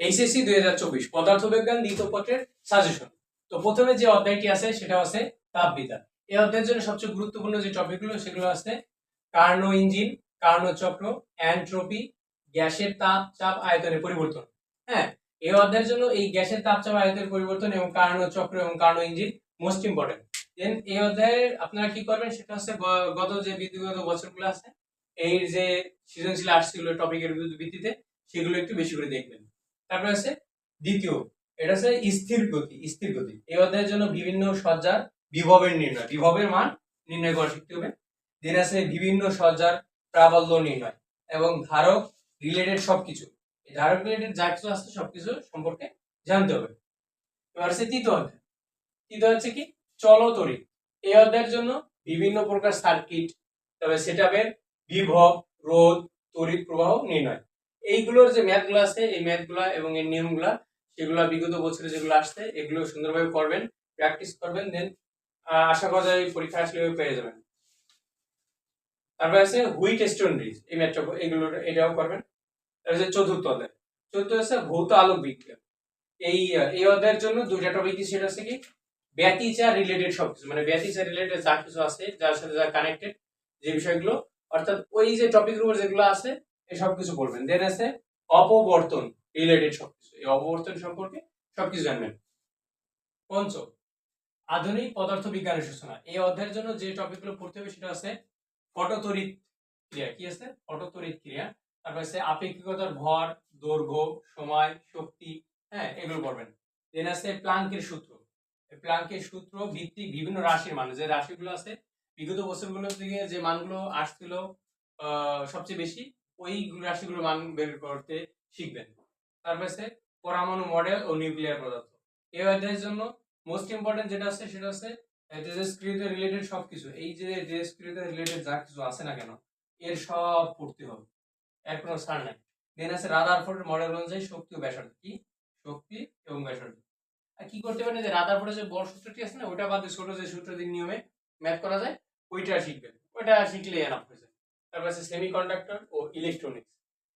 HSC দুই হাজার চব্বিশ দ্বিতীয় সাজেশন তো প্রথমে যে অধ্যায়টি আছে, সেটা আছে তাপবিদ্যা। এই অধ্যায়ের জন্য সবচেয়ে গুরুত্বপূর্ণ যে টপিকগুলো সেগুলো আছে কার্নো ইঞ্জিন কার্নো চক্র গ্যাসের তাপ, চাপ, আয়তনের পরিবর্তন। হ্যাঁ এই অধ্যায়ের জন্য এই গ্যাসের তাপ, চাপ, আয়তনের পরিবর্তন এবং কার্নো চক্র এবং Carnot engine most important then এই অধ্যায়ের আপনারা কি করবেন, সেটা হচ্ছে গত যে বিগত বছরগুলো আছে, এই যে সৃজনশীল আর্টস টপিকের ভিত্তিতে, সেগুলো একটু বেশি করে দেখবেন। তারপরে আছে দ্বিতীয়। এটা হচ্ছে স্থির গতি স্থির গতি। এই অধ্যায়ের জন্য বিভিন্ন সজ্জার বিভবের নির্ণয়। বিভবের মান নির্ণয় করা শিখতে হবে। দেন আছে বিভিন্ন সজ্জার প্রাবল্য নির্ণয় এবং ধারক রিলেটেড সবকিছু। এই ধারক রিলেটেড যা কিছু আছে সবকিছু সম্পর্কে জানতে হবে। এবার আছে তৃতীয় অধ্যায়। তৃতীয় হচ্ছে কি? চলতরিৎ এই অধ্যায়ের জন্য বিভিন্ন প্রকার সার্কিট তবে সেটআপের বিভব, রোধ, তড়িৎ প্রবাহ নির্ণয়। এইগুলোর যে ম্যাথগুলো আছে, এই ম্যাথগুলা এবং এর নিয়মগুলা, সেগুলো বিগত বছরে যেগুলো আসছে, এগুলো সুন্দরভাবে করবেন প্র্যাকটিস করবেন দেন আশা করা যায় পরীক্ষা আসলে পেয়ে যাবেন। তারপরে আছে হুইট স্টোন এই ম্যাথটা এগুলো, এটাও করবেন। তারপরে চতুর্থ অধ্যায়। চতুর্থ আছে ভৌত আলোক বিজ্ঞান। এই এই অধ্যায়ের জন্য দুইটা টপিক সেটা হচ্ছে কি? ব্যতিচার রিলেটেড সবকিছু মানে ব্যতিচার রিলেটেড যা কিছু আছে, যার সাথে যা কানেক্টেড যে বিষয়গুলো। অর্থাৎ ওই যে টপিকের উপর যেগুলো আছে এই সবকিছু পড়বেন দেন আছে অপবর্তন রিলেটেড সবকিছু। এই অপবর্তন সম্পর্কে সবকিছু জানবেন। পঞ্চম, আধুনিক পদার্থ বিজ্ঞানের সূচনা। এই অধ্যায়ের জন্য যে টপিকগুলো পড়তে হবে সেটা আছে ফটোতড়িৎ ক্রিয়া। কি আছে? ফটোতড়িৎ ক্রিয়া। তারপর আছে আপেক্ষিকতার ভর, দৈর্ঘ্য, সময়, শক্তি। হ্যাঁ এগুলো পড়বেন। দেন আছে প্লাঙ্কের সূত্র। প্লাঙ্কের সূত্র ভিত্তিক বিভিন্ন রাশির মান। যে রাশিগুলো আছে, বিগত বছরগুলো থেকে যে মানগুলো আসছিল সবচেয়ে বেশি ওই রাশিগুলোর মান বের করতে শিখবেন। তারপর আছে পরমাণু মডেল ও নিউক্লিয়ার পদার্থ। এই অধ্যায়ের জন্য মোস্ট ইম্পর্টেন্ট যেটা আছে সেটা আছে তেজস্ক্রিয়তা রিলেটেড সবকিছু, এই যে তেজস্ক্রিয়তা রিলেটেড যা কিছু আছে না কেন, এর সব পড়তে হবে। এর কোনো ছাড় নাই। দেন আছে রাদারফোর্ড মডেল অনুযায়ী শক্তি ও ব্যাসার্ধ। কি? শক্তি এবং ব্যাসার্ধ। আর কি করতে পারেন যে রাদারফোর্ডের যে বড় সূত্রটি আছে না ওটা বাদে ছোট যে সূত্র দিয়ে নিয়মে ম্যাথ করা যায়, ওইটা শিখবেন। ওইটা শিখলে এনাফ হয়ে যায়। তারপর আছে সেমিকন্ডাক্টর ও ইলেকট্রনিক্স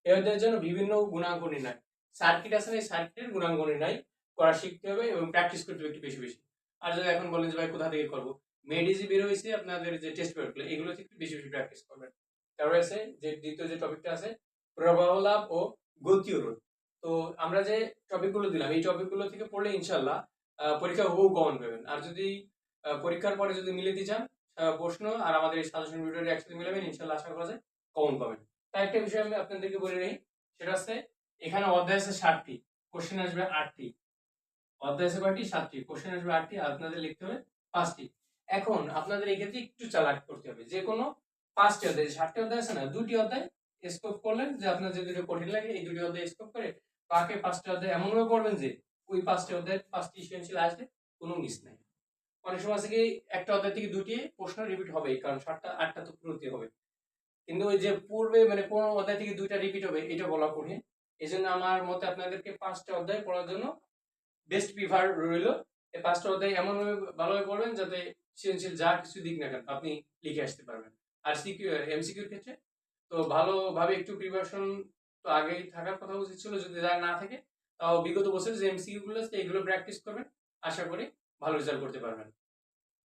অধ্যায়ের জন্য বিভিন্ন গুণাঙ্ক নির্ণয় সার্কিট আছে না সার্কিটের গুণাঙ্ক নির্ণয় করা শিখতে হবে এবং প্র্যাকটিস করতে হবে একটু বেশি বেশি। আর যদি এখন বলেন যে, ভাই, কোথা থেকে করব? মেডিজি বের হয়েছে আপনাদের যে টেস্ট পেপারগুলো এগুলো একটু বেশি বেশি প্র্যাকটিস করবেন। তারপরে আছে যে দ্বিতীয় যে টপিকটা আছে, প্রবাহ লাভ ও গতীয় রোধ তো আমরা যে টপিকগুলো দিলাম, এই টপিকগুলো থেকে পড়লে ইনশাল্লাহ পরীক্ষা হুবহু কমন পাবেন। আর যদি পরীক্ষার পরে যদি মিলে দিতে চান প্রশ্ন আর আমাদের এই সাজেশন একসাথে ইনশাল্লাহ আশা করা যায় কমন পাবেন। তাই একটা বিষয় আমি আপনাদেরকে বলে নিই, সেটা হচ্ছে এখানে অধ্যায় আছে ষাটটি কোশ্চেন আসবে আটটি। অধ্যায় আছে কয়টি? সাতটি। কোশ্চেন আসবে আটটি আপনাদের লিখতে হবে পাঁচটি। এখন আপনাদের এক্ষেত্রে একটু চালাক করতে হবে। যে কোনো পাঁচটি অধ্যায় ষাটটি অধ্যায় আছে না, দুটি অধ্যায় স্কোপ করলেন যে আপনার যে দুটো কঠিন লাগে, এই দুটি অধ্যায় স্কোপ করে বাকি পাঁচটি অধ্যায় এমনভাবে পড়বেন যে ওই পাঁচটি অধ্যায়, পাঁচটি সৃজনশীল আসবে, কোনো মিস নাই। অনেক সময় আছে কি, একটা অধ্যায় থেকে দুটি প্রশ্ন রিপিট হবে কারণ সাতটা, আটটা তো পুরোতে হবে। কিন্তু ওই যে পূর্বে মানে কোন অধ্যায় থেকে দুইটা রিপিট হবে, এটা বলা কঠিন। এই জন্য আমার মতে আপনাদেরকে পাঁচটা অধ্যায় পড়ার জন্য বেস্ট প্রিফার রইল। এই পাঁচটা অধ্যায় এমনভাবে ভালোভাবে পড়বেন যাতে সৃজনশীল যা কিছু দিক না কেন, আপনি লিখে আসতে পারবেন। আর সিকিউ এমসিকিউর ক্ষেত্রে, তো ভালোভাবে একটু প্রিপারেশন তো আগেই থাকার কথা উচিত ছিল, যদি যা না থাকে, তাও বিগত বছর যে এমসিকিউ গুলো আছে, এগুলো প্র্যাকটিস করবেন। আশা করি ভালো রেজাল্ট করতে পারবেন।